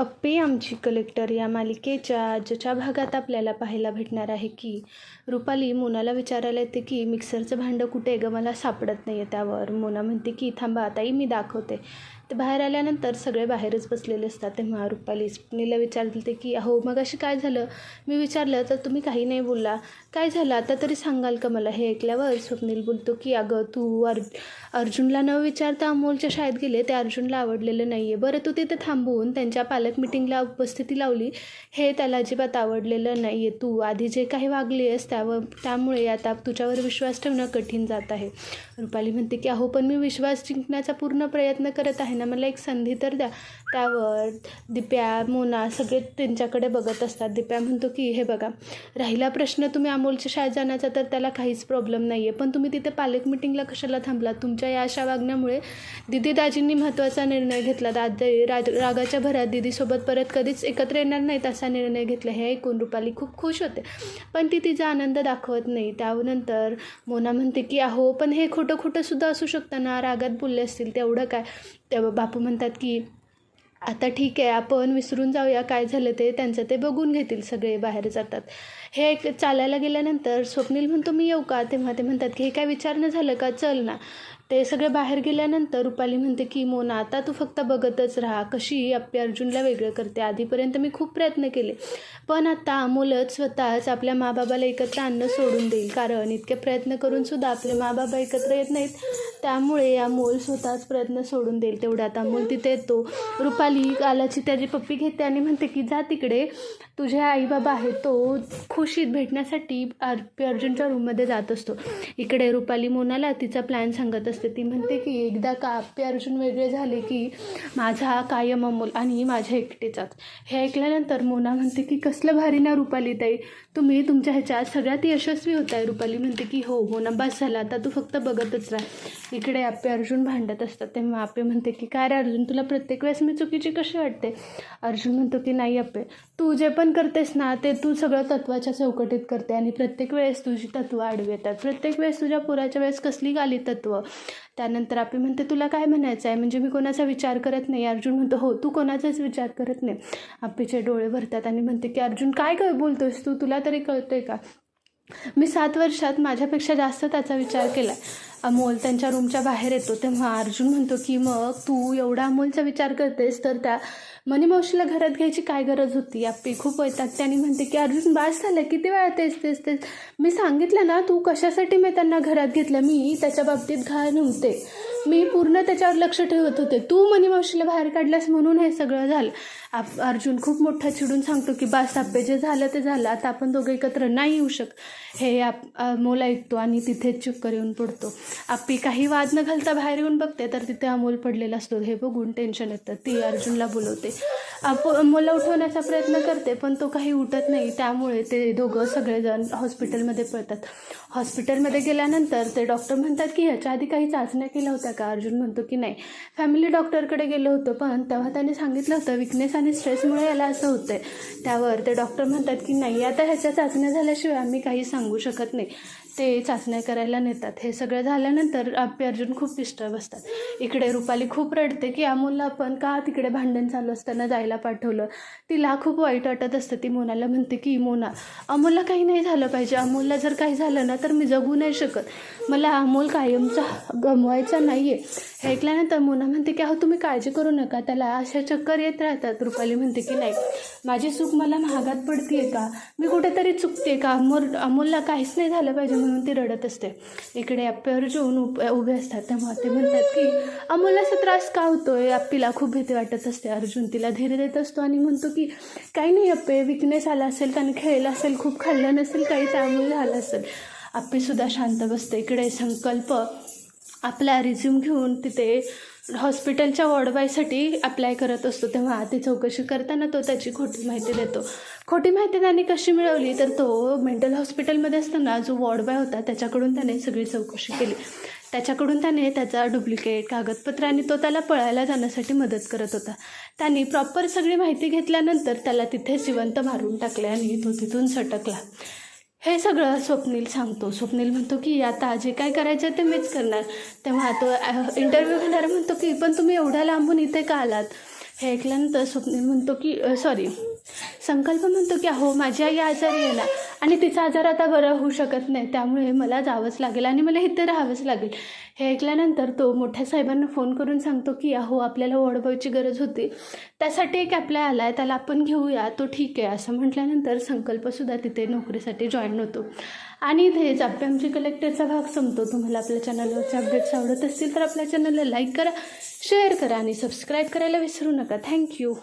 अप्पे आमची कलेक्टर या मालिकेच्या आजच्या भागात आपल्याला पाहायला भेटणार आहे की रुपाली मोनाला विचारायला येते की मिक्सरचं भांडं कुठे आहे गं? मला सापडत नाही आहे त्यावर. मोना म्हणते की थांबा ताई मी दाखवते. ते बाहेर आल्यानंतर सगळे बाहेरच बसलेले असतात. तेव्हा रुपाली स्वप्नीला विचारते की अहो मग अशी काय झालं? मी विचारलं तर तुम्ही काही नाही बोलला. काय झालं? आता तरी सांगाल का मला? हे ऐकल्यावर स्वप्नील बोलतो की अगं तू अर् अर्जुनला न विचारता अमोलच्या शाळेत गेले ते अर्जुनला आवडलेलं नाही आहे बरं तू तिथे थांबवून त्यांच्या पालक मिटिंगला उपस्थिती लावली. हे त्याला अजिबात आवडलेलं नाही आहे तू आधी जे काही वागली आहेस त्यावर त्यामुळे आता तुझ्यावर विश्वास ठेवणं कठीण जात आहे. रुपाली म्हणते की अहो पण मी विश्वास जिंकण्याचा पूर्ण प्रयत्न करत आहे त्यांना मला एक संधी तर द्या. त्यावर दिप्या मोना सगळे त्यांच्याकडे बघत असतात. दिप्या म्हणतो की हे बघा राहिला प्रश्न तुम्ही अमोलच्या शाळेत जाण्याचा तर त्याला काहीच प्रॉब्लेम नाही आहे पण तुम्ही तिथे पालक मिटिंगला कशाला थांबला तुमच्या या अशा वागण्यामुळे दिदी दाजींनी महत्त्वाचा निर्णय घेतला. दादी राज रागाच्या भरात दिदीसोबत परत कधीच एकत्र येणार नाहीत असा निर्णय घेतला. हे ऐकून रुपाली खूप खुश होते. पण ती तिचा आनंद दाखवत नाही. त्यानंतर मोना म्हणते की अहो पण हे खोटं खोटं सुद्धा असू शकतं ना? रागात बोलले असतील तेवढं काय? तेव्हा बापू म्हणतात की आता ठीक आहे आपण विसरून जाऊया काय झालं ते त्यांचं ते बघून घेतील सगळे बाहेर जातात. हे एक चालायला गेल्यानंतर स्वप्नील म्हणतो मी येऊ का? तेव्हा ते म्हणतात की हे काय विचारणं झालं का? चल ना. ते सगळे बाहेर गेल्यानंतर रुपाली म्हणते की मोना आता तू फक्त बघतच राहा. कशी आपल्या अर्जुनला वेगळं करते. आधीपर्यंत मी खूप प्रयत्न केले. पण आता अमोलच स्वतःच आपल्या माबाबाला एकत्र आणणं सोडून देईल. कारण इतके प्रयत्न करूनसुद्धा आपले माबाबा एकत्र येत नाहीत. त्यामुळे अमोल स्वतःच प्रयत्न सोडून देईल. तेवढ्यात अमोल तिथे येतो. रुपाली आलाची त्याची पप्पी घेते आणि म्हणते की जा तिकडे. तुझे आई बाबा आहेत. तो खुशीत भेटण्यासाठी अर अर्जुनच्या रूममध्ये जात असतो. इकडे रुपाली मोनाला तिचा प्लॅन सांगत असते. ती म्हणते की एकदा का आप्पे अर्जुन वेगळे झाले की माझा कायम अमोल आणि माझ्या एकटेचाच हे ऐकल्यानंतर मोना म्हणते की कसलं भारी ना रुपाली ताई. तुम्ही तुमच्या ह्याच्यात सगळ्यात यशस्वी होत आहे रुपाली म्हणते की हो मोना बस झाला. आता तू फक्त बघतच राह. इकडे आप्पे अर्जुन भांडत असतात. तेव्हा आप्पे म्हणते की काय रे अर्जुन? तुला प्रत्येक वेळेस मी चुकीची कशी वाटते? अर्जुन म्हणतो की नाही आप्पे तू जे पण करतेस ना ते तू सगळं तत्वाच्या चौकटीत करते आणि प्रत्येक वेळेस तुझी तत्व आडवी येतात. प्रत्येक वेळेस तुझ्या पुराच्या वेळेस कसली गाली तत्व? त्यानंतर आपी म्हणते तुला काय म्हणायचं आहे? म्हणजे मी कोणाचा विचार करत नाही. अर्जुन म्हणतो हो तू कोणाचाच विचार करत नाही. आप्पेचे डोळे भरतात आणि म्हणते की अर्जुन काय काय बोलतोस तू? तुला तरी कळतोय का? मी सात वर्षात माझ्यापेक्षा जास्त त्याचा विचार केला अमोल त्यांच्या रूमच्या बाहेर येतो तेव्हा अर्जुन म्हणतो की मग तू एवढा अमोलचा विचार करतेस तर त्या मनीमावशीला घरात घ्यायची काय गरज होती? आप्पी खूप वैतागते आणि म्हणते की अर्जुन बास झालं किती वेळा तेच तेच तेच. मी सांगितलं ना तू कशासाठी मी त्यांना घरात घेतलं? मी त्याच्या बाबतीत घाण नव्हते मी पूर्ण त्याच्यावर लक्ष ठेवत होते. तू मनीमावशीला बाहेर काढल्यास म्हणून हे सगळं झालं. आप अर्जुन खूप मोठा चिडून सांगतो की बास आप्पे जे झालं ते झालं. आता आपण दोघं एकत्र नाही येऊ शक हे आप अमोल ऐकतो आणि तिथेच चक्कर येऊन पडतो. आप्पी काही वाद न घालता बाहेर येऊन बघते तर तिथे अमोल पडलेला असतो. हे बघून टेन्शन येतं. ती अर्जुनला बोलवते. आप अमोलला उठवण्याचा प्रयत्न करते पण तो काही उठत नाही. त्यामुळे ते दोघं सगळेजण हॉस्पिटलमध्ये पळतात. हॉस्पिटलमध्ये गेल्यानंतर ते डॉक्टर म्हणतात की ह्याच्या आधी काही चाचण्या केल्या होत्या का? अर्जुन म्हणतो की नाही. फॅमिली डॉक्टरकडे गेलो होतो पण तेव्हा त्याने सांगितलं होतं विकनेस आणि स्ट्रेसमुळे याला असं होतं आहे त्यावर ते डॉक्टर म्हणतात की नाही आता ह्याच्या चाचण्या झाल्याशिवाय आम्ही काही सांगू शकत नाही. ते चाचण्या करायला नेतात. हे सगळं झाल्यानंतर आपले अर्जुन खूप डिस्टर्ब असतात. इकडे रुपाली खूप रडते की अमोलला आपण का तिकडे भांडण चालू असताना जायला पाठवलं? तिला खूप वाईट वाटत असतं. ती मोनाला म्हणते की मोना अमोलला काही नाही झालं पाहिजे. अमोलला जर काही झालं ना तर मी जगू नाही शकत. मला अमोल कायमचा गमवायचा नाही आहे हे ऐकल्यानंतर मोना म्हणते की अहो तुम्ही काळजी करू नका. त्याला अशा चक्कर येत राहतात. रुपाली म्हणते की नाही. माझी चूक मला महागात पडते का? मी कुठेतरी चुकते का? अमोल अमोलला काहीच नाही झालं पाहिजे म्हणून ती रडत असते. इकडे आप्पे अर्जुन उप उभे असतात. तेव्हा ते म्हणतात की अमोलला असा त्रास का होतोय? आप्पीला खूप भीती वाटत असते. अर्जुन तिला धीर देत असतो आणि म्हणतो की काही नाही अप्पे विकनेस आला असेल त्याने खेळला असेल खूप खाल्लं नसेल काही त्यामुळे झालं असेल. आप्पीसुद्धा शांत बसते. इकडे संकल्प आपला रिझ्यूम घेऊन तिथे हॉस्पिटलच्या वॉर्डबायसाठी अप्लाय करत असतो. तेव्हा ती चौकशी करताना तो त्याची खोटी माहिती देतो. खोटी माहिती त्याने कशी मिळवली? तर तो मेंटल हॉस्पिटलमध्ये असताना जो वॉर्डबाय होता त्याच्याकडून त्याने सगळी चौकशी केली. त्याच्याकडून त्याने त्याचा डुप्लिकेट कागदपत्र आणि तो त्याला पळायला जाण्यासाठी मदत करत होता. त्यांनी प्रॉपर सगळी माहिती घेतल्यानंतर त्याला तिथे जिवंत मारून टाकले आणि तो तिथून सटकला. हे सगळं स्वप्नील सांगतो. स्वप्नील म्हणतो की आता जे काय करायचं ते मीच करणार. तेव्हा तो इंटरव्ह्यू घेणारा म्हणतो की पण तुम्ही एवढ्या लांबून इथे का आलात? हे ऐकल्यानंतर स्वप्नील म्हणतो की सॉरी संकल्प म्हणतो की अहो माझी आई आजारी आहे ना आणि तिचा आजार आता बरं होऊ शकत नाही त्यामुळे मला जावंच लागेल आणि मला इथे राहावंच लागेल. हे ऐकल्यानंतर तो मोठ्या साहेबांना फोन करून सांगतो की अहो आपल्याला वॉर्डबॉयची गरज होती. त्यासाठी एक ॲप्लाय आला आहे त्याला आपण घेऊया. तो ठीक आहे. असं म्हटल्यानंतर संकल्पसुद्धा तिथे नोकरीसाठी जॉईन होतो. आणि इथेच आमची कलेक्टरचा भाग संपतो. तुम्हाला आपल्या चॅनलवरचे अपडेट्स आवडत असतील तर आपल्या चॅनलला लाईक करा शेअर करा आणि सबस्क्राईब करायला विसरू नका. थँक्यू